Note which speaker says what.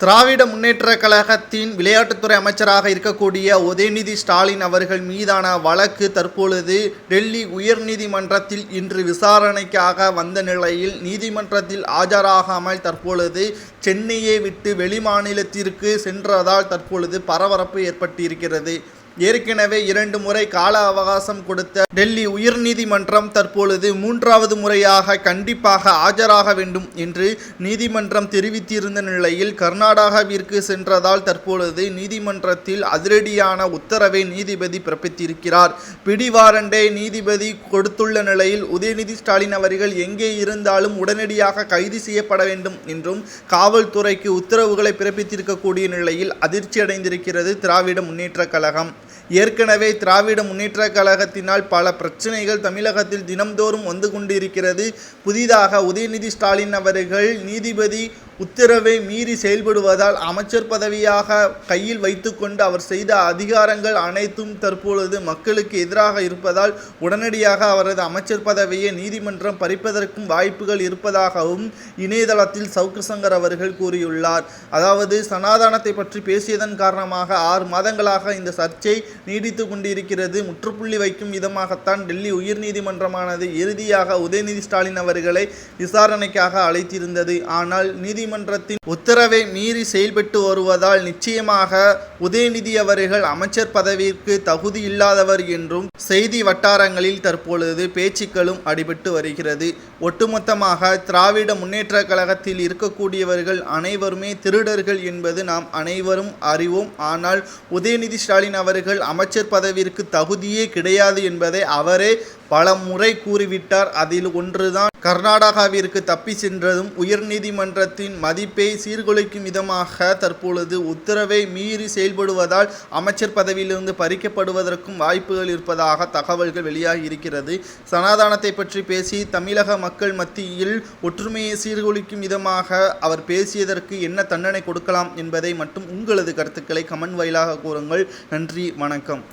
Speaker 1: திராவிட முன்னேற்ற கழகத்தின் விளையாட்டுத்துறை அமைச்சராக இருக்கக்கூடிய உதயநிதி ஸ்டாலின் அவர்கள் மீதான வழக்கு தற்பொழுது டெல்லி உயர்நீதிமன்றத்தில் இன்று விசாரணைக்காக வந்த நிலையில் நீதிமன்றத்தில் ஆஜராகாமல் தற்பொழுது சென்னையை விட்டு வெளிமாநிலத்திற்கு சென்றதால் தற்பொழுது பரபரப்பு ஏற்பட்டிருக்கிறது. ஏற்கனவே இரண்டு முறை கால அவகாசம் கொடுத்த டெல்லி உயர்நீதிமன்றம் தற்பொழுது மூன்றாவது முறையாக கண்டிப்பாக ஆஜராக வேண்டும் என்று நீதிமன்றம் தெரிவித்திருந்த நிலையில் கர்நாடகாவிற்கு சென்றதால் தற்பொழுது நீதிமன்றத்தில் அதிரடியான உத்தரவை நீதிபதி பிறப்பித்திருக்கிறார். பிடிவாரண்டை நீதிபதி கொடுத்துள்ள நிலையில் உதயநிதி ஸ்டாலின் அவர்கள் எங்கே இருந்தாலும் உடனடியாக கைது செய்யப்பட வேண்டும் என்றும் காவல்துறைக்கு உத்தரவுகளை பிறப்பித்திருக்கக்கூடிய நிலையில் அதிர்ச்சி அடைந்திருக்கிறது திராவிட முன்னேற்றக் கழகம். ஏற்கனவே திராவிட முன்னேற்ற கழகத்தினால் பல பிரச்சனைகள் தமிழகத்தில் தினம்தோறும் வந்து கொண்டிருக்கிறது. புதிதாக உதயநிதி ஸ்டாலின் அவர்கள் நீதிபதி உத்தரவை மீறி செயல்படுவதால் அமைச்சர் பதவியாக கையில் வைத்துக்கொண்டு அவர் செய்த அதிகாரங்கள் அனைத்தும் தற்பொழுது மக்களுக்கு எதிராக இருப்பதால் உடனடியாக அவரது அமைச்சர் பதவியை நீதிமன்றம் பறிப்பதற்கும் வாய்ப்புகள் இருப்பதாகவும் இணையதளத்தில் சவுக்கு சங்கர் அவர்கள் கூறியுள்ளார். அதாவது சனாதானத்தை பற்றி பேசியதன் காரணமாக ஆறு மாதங்களாக இந்த சர்ச்சை நீடித்து கொண்டிருக்கிறது. முற்றுப்புள்ளி வைக்கும் விதமாகத்தான் டெல்லி உயர்நீதிமன்றமானது இறுதியாக உதயநிதி ஸ்டாலின் அவர்களை விசாரணைக்காக அழைத்திருந்தது. ஆனால் நீதிமன்றத்தின் உத்தரவை மீறி செயல்பட்டு வருவதால் நிச்சயமாக உதயநிதி அவர்கள் அமைச்சர் பதவிக்கு தகுதி இல்லாதவர் என்றும் செய்தி வட்டாரங்களில் தற்பொழுது பேச்சுக்களும் அடிபட்டு வருகிறது. ஒட்டுமொத்தமாக திராவிட முன்னேற்ற கழகத்தில் இருக்கக்கூடியவர்கள் அனைவருமே திருடர்கள் என்பது நாம் அனைவரும் அறிவோம். ஆனால் உதயநிதி ஸ்டாலின் அவர்கள் அமைச்சர் பதவிற்கு தகுதியே கிடையாது என்பதை அவரே பல முறை கூறிவிட்டார். அதில் ஒன்றுதான் கர்நாடகாவிற்கு தப்பி சென்றதும் உயர்நீதிமன்றத்தின் மதிப்பை சீர்குலைக்கும் விதமாக தற்பொழுது உத்தரவை மீறி செயல்படுவதால் அமைச்சர் பதவியிலிருந்து பறிக்கப்படுவதற்கும் வாய்ப்புகள் இருப்பதாக தகவல்கள் வெளியாகி இருக்கிறது. சனாதானத்தை பற்றி பேசி தமிழக மக்கள் மத்தியில் ஒற்றுமையை சீர்குலைக்கும் விதமாக அவர் பேசியதற்கு என்ன தண்டனை கொடுக்கலாம் என்பதை மட்டும் உங்களது கருத்துக்களை கமெண்ட் வாயிலாக கூறுங்கள். நன்றி வணக்கம்.